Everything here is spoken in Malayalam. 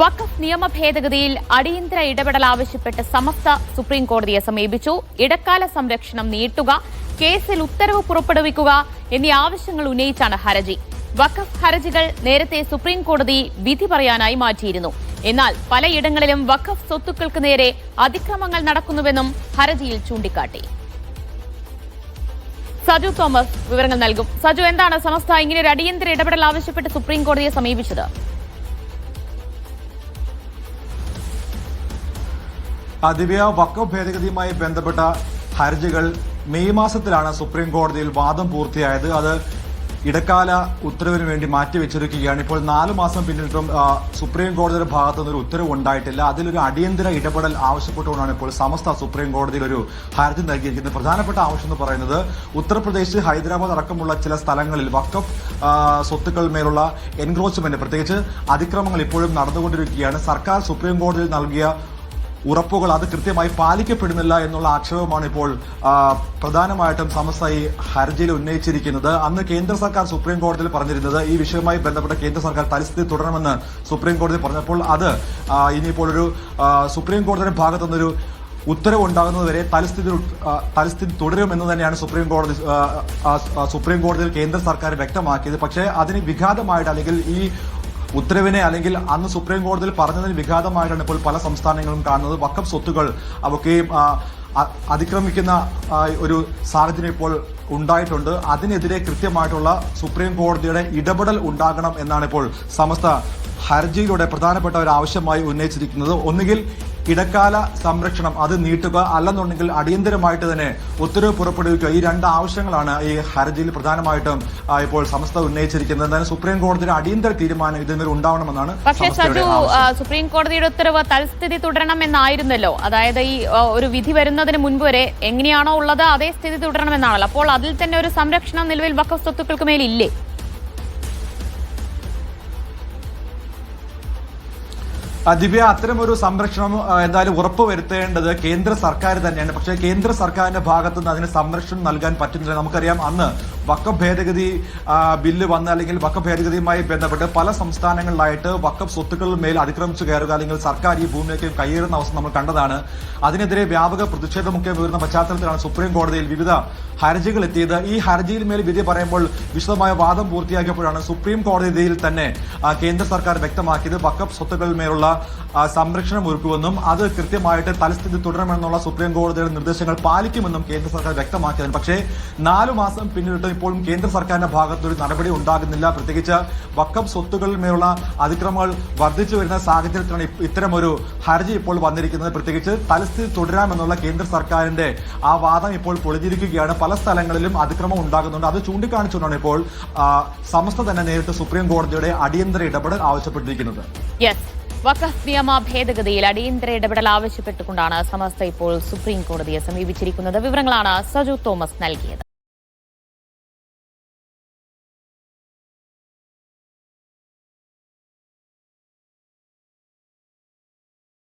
വഖഫ് നിയമ ഭേദഗതിയിൽ അടിയന്തര ഇടപെടൽ ആവശ്യപ്പെട്ട് സമസ്ത സുപ്രീം കോടതിയെ സമീപിച്ചു. ഇടക്കാല സംരക്ഷണം നീട്ടുക കേസിൽ ഉത്തരവ് പുറപ്പെടുവിക്കുക എന്നീ ആവശ്യങ്ങൾ ഉന്നയിച്ചാണ് ഹർജി. വഖഫ് ഹർജികൾ നേരത്തെ സുപ്രീം കോടതി വിധി പറയാനായി മാറ്റിയിരുന്നു. എന്നാൽ പലയിടങ്ങളിലും വഖഫ് സ്വത്തുക്കൾക്ക് നേരെ അതിക്രമങ്ങൾ നടക്കുന്നുവെന്നും ഹർജിയിൽ ചൂണ്ടിക്കാട്ടി. സജു തോമസ് വിവരങ്ങൾ നൽകും. സജു എന്താണ് സമസ്ത ഇങ്ങനെ ഒരു അടിയന്തര ഇടപെടൽ ആവശ്യപ്പെട്ട് സുപ്രീം കോടതിയെ സമീപിച്ചത്? ദിവ്യ വക്കഫ് ഭേദഗതിയുമായി ബന്ധപ്പെട്ട ഹർജികൾ മെയ് മാസത്തിലാണ് സുപ്രീം കോടതിയിൽ വാദം പൂർത്തിയായത്. അത് ഇടക്കാല ഉത്തരവിന് വേണ്ടി മാറ്റിവെച്ചിരിക്കുകയാണ്. ഇപ്പോൾ നാലു മാസം പിന്നിട്ടും സുപ്രീം കോടതിയുടെ ഭാഗത്തു നിന്നൊരു ഉത്തരവ് ഉണ്ടായിട്ടില്ല. അതിലൊരു അടിയന്തര ഇടപെടൽ ആവശ്യപ്പെട്ടുകൊണ്ടാണ് ഇപ്പോൾ സമസ്ത സുപ്രീം കോടതിയിൽ ഒരു ഹർജി നൽകിയിരിക്കുന്നത്. പ്രധാനപ്പെട്ട ആവശ്യം എന്ന് പറയുന്നത് ഉത്തർപ്രദേശ് ഹൈദരാബാദ് അടക്കമുള്ള ചില സ്ഥലങ്ങളിൽ വക്കഫ് സ്വത്തുക്കൾ മേലുള്ള എൻക്രോച്ച്മെന്റ് പ്രത്യേകിച്ച് അതിക്രമങ്ങൾ ഇപ്പോഴും നടന്നുകൊണ്ടിരിക്കുകയാണ്. സർക്കാർ സുപ്രീം കോടതിയിൽ നൽകിയ ഉറപ്പുകൾ അത് കൃത്യമായി പാലിക്കപ്പെടുന്നില്ല എന്നുള്ള ആക്ഷേപമാണ് ഇപ്പോൾ പ്രധാനമായിട്ടും സമസ്ത ഈ ഹർജിയിൽ ഉന്നയിച്ചിരിക്കുന്നത്. അന്ന് കേന്ദ്ര സർക്കാർ സുപ്രീം കോടതിയിൽ പറഞ്ഞിരുന്നത് ഈ വിഷയവുമായി ബന്ധപ്പെട്ട കേന്ദ്ര സർക്കാർ തലസ്ഥിതി തുടരണമെന്ന് സുപ്രീം കോടതി പറഞ്ഞപ്പോൾ അത് ഇനിയിപ്പോൾ ഒരു സുപ്രീം കോടതിയുടെ ഭാഗത്തു നിന്നൊരു ഉത്തരവ് ഉണ്ടാകുന്നതുവരെ തലസ്ഥിതി തൽസ്ഥിതി തുടരുമെന്ന് തന്നെയാണ് സുപ്രീം കോടതി സുപ്രീം കോടതിയിൽ കേന്ദ്ര സർക്കാർ വ്യക്തമാക്കിയത്. പക്ഷേ അതിന് വിഘാതമായിട്ട് അല്ലെങ്കിൽ ഈ ഉത്തരവിനെ അല്ലെങ്കിൽ അന്ന് സുപ്രീം കോടതിയിൽ പറഞ്ഞതിന് വിഘാതമായിട്ടാണ് ഇപ്പോൾ പല സംസ്ഥാനങ്ങളും കാണുന്നത്. വക്കം സ്വത്തുകൾ അവക്കെയും അതിക്രമിക്കുന്ന ഒരു സാഹചര്യം ഇപ്പോൾ ഉണ്ടായിട്ടുണ്ട്. അതിനെതിരെ കൃത്യമായിട്ടുള്ള സുപ്രീം കോടതിയുടെ ഇടപെടൽ ഉണ്ടാകണം എന്നാണ് ഇപ്പോൾ സമസ്ത ഹർജിയിലൂടെ പ്രധാനപ്പെട്ട ഒരു ആവശ്യമായി ഉന്നയിച്ചിരിക്കുന്നത്. ഒന്നുകിൽ ഇടക്കാല സംരക്ഷണം അത് നീട്ടുക അല്ലെന്നുണ്ടെങ്കിൽ അടിയന്തരമായിട്ട് തന്നെ ഉത്തരവ് പുറപ്പെടുവിക്കുക. ഈ രണ്ട് ആവശ്യങ്ങളാണ് ഈ ഹർജിയിൽ പ്രധാനമായിട്ടും ഇപ്പോൾ സമസ്ത ഉന്നയിച്ചിരിക്കുന്നത്. എന്തായാലും സുപ്രീം കോടതിയുടെ അടിയന്തര തീരുമാനം ഇതിന്മേൽ ഉണ്ടാവണമെന്നാണ് പക്ഷേ സജു സുപ്രീം കോടതിയുടെ ഉത്തരവ് തൽസ്ഥിതി തുടരണം എന്നായിരുന്നല്ലോ അതായത് ഈ ഒരു വിധി വരുന്നതിന് മുൻപ് വരെ എങ്ങനെയാണോ ഉള്ളത് അതേ സ്ഥിതി തുടരണമെന്നാണല്ലോ. അപ്പോൾ അതിൽ തന്നെ ഒരു സംരക്ഷണം നിലവിൽ വക്കഫ് സ്വത്തുക്കൾക്ക് മേലില്ലേ? ദിവ്യ അത്തരമൊരു സംരക്ഷണം എന്തായാലും ഉറപ്പുവരുത്തേണ്ടത് കേന്ദ്ര സർക്കാർ തന്നെയാണ്. പക്ഷേ കേന്ദ്ര സർക്കാരിന്റെ ഭാഗത്തു നിന്ന് അതിന് സംരക്ഷണം നൽകാൻ പറ്റുന്നില്ല. നമുക്കറിയാം അന്ന് വക്കഫ് ഭേദഗതി ബില്ല് വന്ന അല്ലെങ്കിൽ വക്കഫ് ഭേദഗതിയുമായി ബന്ധപ്പെട്ട് പല സംസ്ഥാനങ്ങളിലായിട്ട് വക്കഫ് സ്വത്തുക്കളിൽ മേൽ അതിക്രമിച്ചു കയറുക അല്ലെങ്കിൽ സർക്കാർ ഈ ഭൂമിയൊക്കെ കയ്യേറുന്ന അവസ്ഥ നമ്മൾ കണ്ടതാണ്. അതിനെതിരെ വ്യാപക പ്രതിഷേധമൊക്കെ ഉയർന്ന പശ്ചാത്തലത്തിലാണ് സുപ്രീം കോടതിയിൽ വിവിധ ഹർജികൾ എത്തിയത്. ഈ ഹർജിയിൽ മേൽ വിധി പറയുമ്പോൾ വിശദമായ വാദം പൂർത്തിയാക്കിയപ്പോഴാണ് സുപ്രീം കോടതിയിൽ തന്നെ കേന്ദ്ര സർക്കാർ വ്യക്തമാക്കിയത് വക്കഫ് സ്വത്തുക്കളിൽ മേലുള്ള സംരക്ഷണം ഒരുക്കുമെന്നും അത് കൃത്യമായിട്ട് തലസ്ഥിതി തുടരണമെന്നുള്ള സുപ്രീം കോടതിയുടെ നിർദ്ദേശങ്ങൾ പാലിക്കുമെന്നും കേന്ദ്ര സർക്കാർ വ്യക്തമാക്കിയതിന്. പക്ഷേ നാലു മാസം പിന്നിട്ട് ഇപ്പോഴും കേന്ദ്ര സർക്കാരിന്റെ ഭാഗത്തൊരു നടപടി ഉണ്ടാകുന്നില്ല. പ്രത്യേകിച്ച് വക്കം സ്വത്തുക്കളിൽ മേലുള്ള അതിക്രമങ്ങൾ വർദ്ധിച്ചു വരുന്ന സാഹചര്യത്തിലാണ് ഇത്തരമൊരു ഹർജി ഇപ്പോൾ വന്നിരിക്കുന്നത്. പ്രത്യേകിച്ച് തലസ്ഥിതി തുടരാമെന്നുള്ള കേന്ദ്ര സർക്കാരിന്റെ ആ വാദം ഇപ്പോൾ പൊളിഞ്ഞിരിക്കുകയാണ്. പല സ്ഥലങ്ങളിലും അതിക്രമം ഉണ്ടാകുന്നുണ്ട്. അത് ചൂണ്ടിക്കാണിച്ചുകൊണ്ടാണ് ഇപ്പോൾ സമസ്ത തന്നെ നേരിട്ട് സുപ്രീം കോടതിയുടെ അടിയന്തര ഇടപെടൽ ആവശ്യപ്പെട്ടിരിക്കുന്നത്. വഖഫ് നിയമ ഭേദഗതിയിൽ അടിയന്തര ഇടപെടൽ ആവശ്യപ്പെട്ടുകൊണ്ടാണ് സമസ്ത ഇപ്പോൾ സുപ്രീം കോടതിയെ സമീപിച്ചിരിക്കുന്നത്. വിവരങ്ങളാണ് സജു തോമസ് നൽകിയത്.